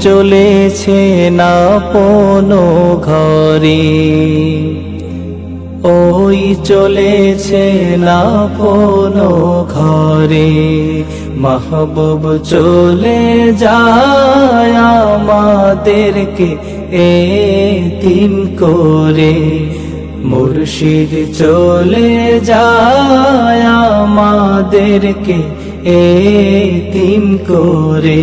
চলেছে না পনো ঘরে। ওই চলেছে না পনো ঘরে। মাহবুব চলে যায় আমাদেরকে এ তিন করে। মুর্শিদ চলে যায় আমাদেরকে এ তিন করে।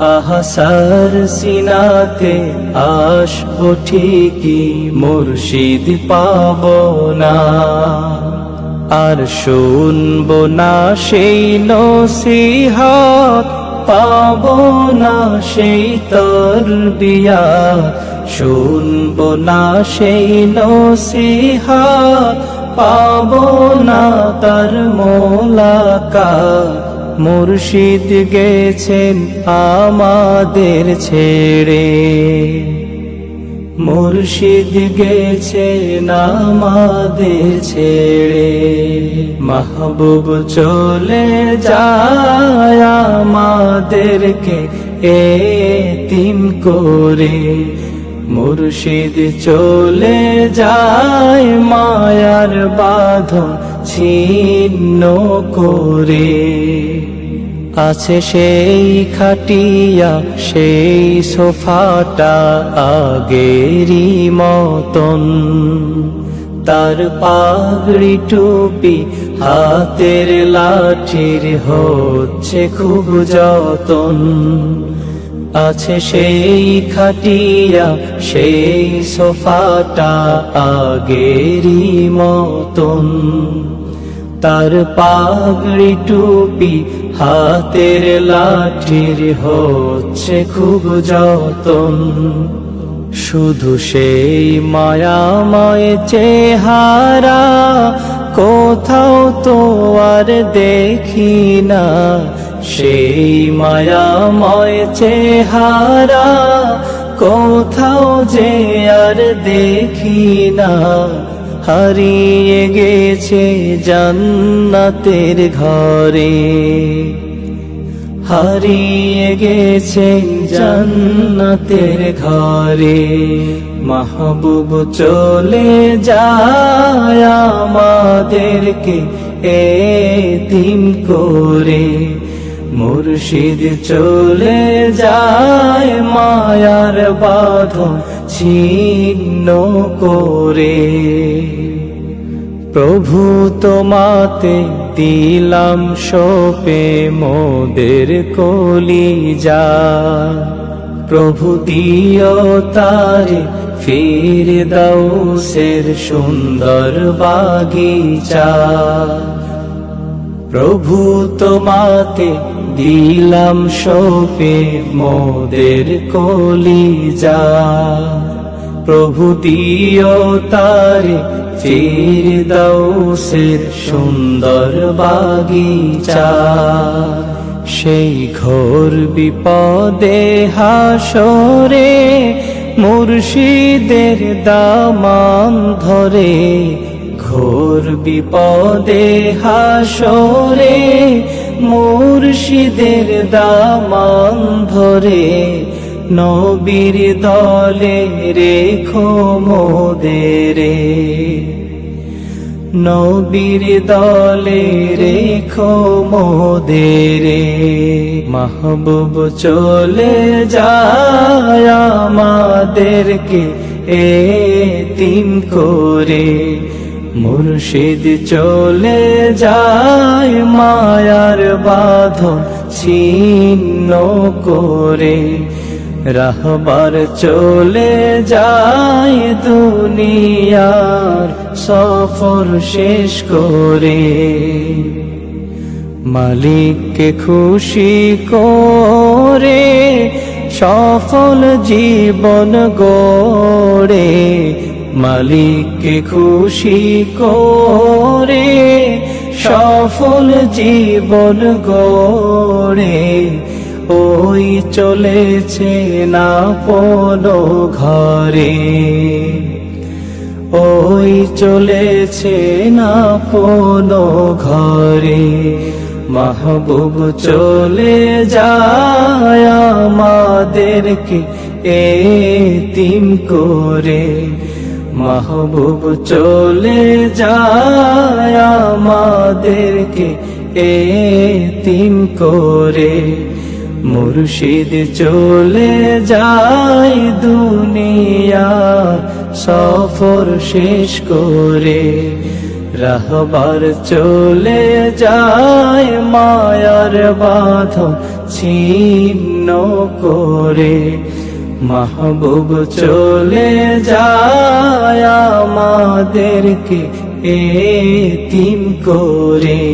আহসার সিনাতে আসব ঠিকই, মুর্শিদ পাব না। আর শুনব না সেই নসিহাত, পাব না সেই তর বিয়া শুনব না সেই নসিহাত, পাব না তার মোলাকাত। মুর্শিদ গেছেন আমাদের ছেড়ে। মুর্শিদ গেছেন আমাদের ছেড়ে। মাহবুব চলে যায় আমাদেরকে এ তিন করে। মুর্শিদ চলে যায় মায়ার বাঁধন ছিন্ন করে। আছে সেই খাটিয়া, সেই সোফাটা আগেরই মতন। তার পাগড়ি টুপি হাতের লাঠির হচ্ছে খুব যতন। আছে সেই খাটিয়া, সেই সোফাটা আগেরই মতন। তার পাগড়ি টুপি হাতের লাঠির হচ্ছে খুব যতন। শুধু সেই মায়াময় চেহারা কোথাও তো আর দেখি না। সেই মায়াময় চেহারা কোথাও যে আর দেখি না। হারিয়ে গেছে জান্নাতের ঘরে। হারিয়ে গেছে জান্নাতের ঘরে। মাহবুব চলে যায় আমাদেরকে এ দিন করে মুর্শিদ চলে যায় মায়ার বাঁধন ছিন্ন করে। প্রভু তোমাতে দিলাম সোপে মোদের কলি যা প্রভু দিও তারে ফির দাউসের সুন্দর বাগিচা। প্রভু তোমাতে দিলাম সোপে মোদের কলি যা প্রভু দিও তারে ফির দাউসের সুন্দর বাগিচা। সেই ঘোর বিপদে হাসরে মুর্শিদের দামান ধরে ঘোর বিপদে হাসরে, মুর্শিদের দামান ধরে নবীর দলে রেখো মোদেরে। নবীর দলে রেখো মোদেরে। মাহবুব চলে যায় আমাদেরকে এ তিন করে। মুর্শিদ চলে যায় মায়ার বাঁধন ছিন্ন করে। রাহবার চলে যায় দুনিয়ার সফর শেষ করে। মালিককে খুশি করে সফল জীবন গড়ে। মালিককে খুশি করে সফল জীবন গড়ে। ওই চলেছে না পনো ঘরে। ওই চলেছে না পনো ঘরে। মাহবুব চলে যায় আমাদেরকে এ তিন করে। মাহবুব চলে যায় আমাদেরকে এ তিন করে। মুর্শিদ চলে যায় দুনিয়া সফর শেষ করে। রাহবার চলে যায় মায়ার বাধ ছিন্ন করে। মাহবুব চলে যায় আমাদেরকে এ তিন করে।